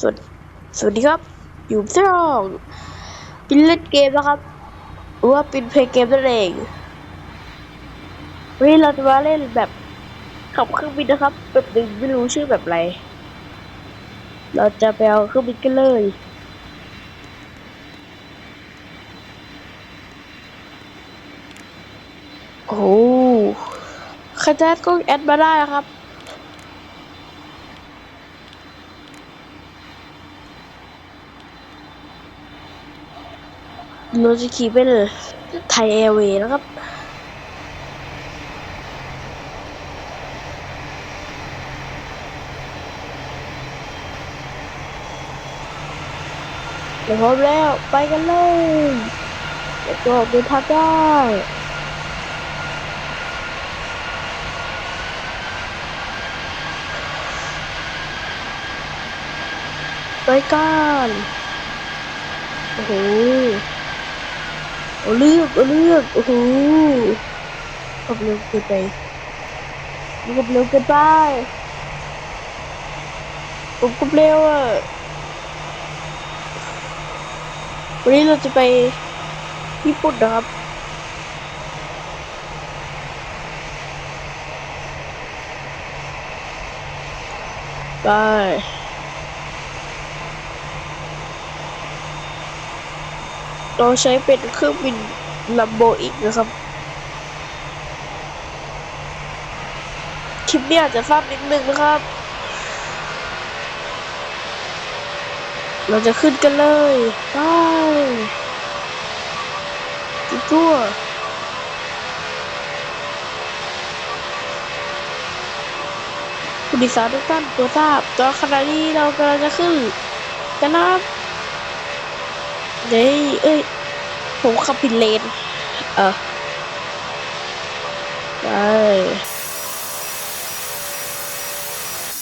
สวัสสวัสดีครับ อยู่ที่ช่องปินเล่นเกมนะครับหรือว่าปินเพลย์เกมนั่นเองวันนี้เราจะมาเล่นแบบขับเครื่องบินนะครับ แบบหนึ่งไม่รู้ชื่อแบบอะไรเราจะไปเอาเครื่องบินกันเลยโอ้โหใครจะแอดก็แอดมาได้นะครับ เราจะขี่เป็นไทยแอร์เวย์นะครับ เดี๋ยวพร้อมแล้วไปกันเลยเดี๋ยวตัวเดินทางได้ไปกันโอ้โห เอาเลือกเอาเลือกโอ้โหขับเร็วเกินไปขับเร็วเกินไปผมขับเร็วอะวันนี้เราจะไปญี่ปุ่นนะครับไป เราใช้เป็นเครื่องบินลัมโบอีกนะครับ คลิปนี้อาจจะสั้นนิดนึงนะครับ เราจะขึ้นกันเลยไปตัวผู้โดยสารทุกท่านโปรดทราบตอนขณะนี้เรากำลังจะขึ้นกันนะครับ เด้ยเอ้ย ผมขับผิดเลน เออไป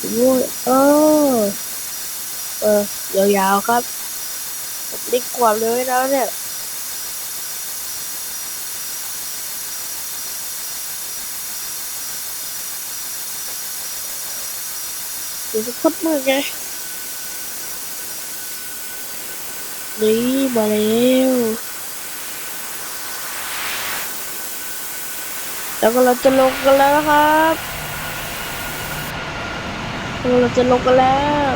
โอ้ยเออเออยาวๆครับ ผมได้ความเร็วไว้แล้วเนี่ยเดี๋ยวจะพดมือไง นี่มาแล้วแล้วก็เราจะลงกันแล้วครับเราจะลงกันแล้ว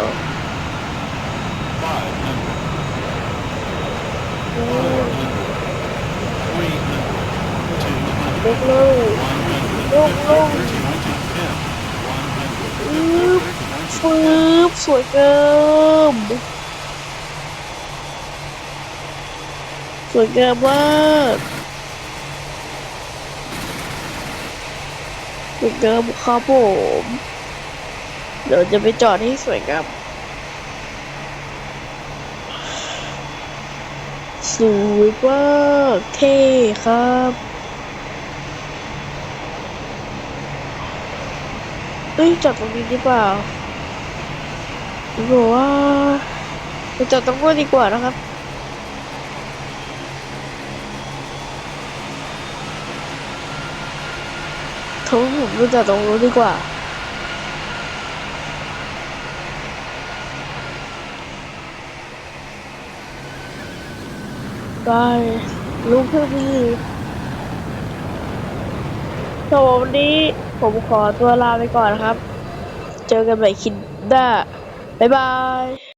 ลงลงลงลงฟืบฟืบสวยเกิน สวยเกิมมากสวยเกิมครับผม เดี๋ยวจะไปจอดให้สวยงามสวยมากเท่ครับเอ้ยจอดตรงนี้ดีเปล่าผมบอกว่าไปจอดตรงนู้นดีกว่านะครับ ทษผมไปจอดตรงนู้ดีกว่า ไปลุกขึ้นดีสำหรับวันนี้ผมขอตัวลาไปก่อนนะครับ เจอกันใหม่คลิปหน้าบ๊ายบาย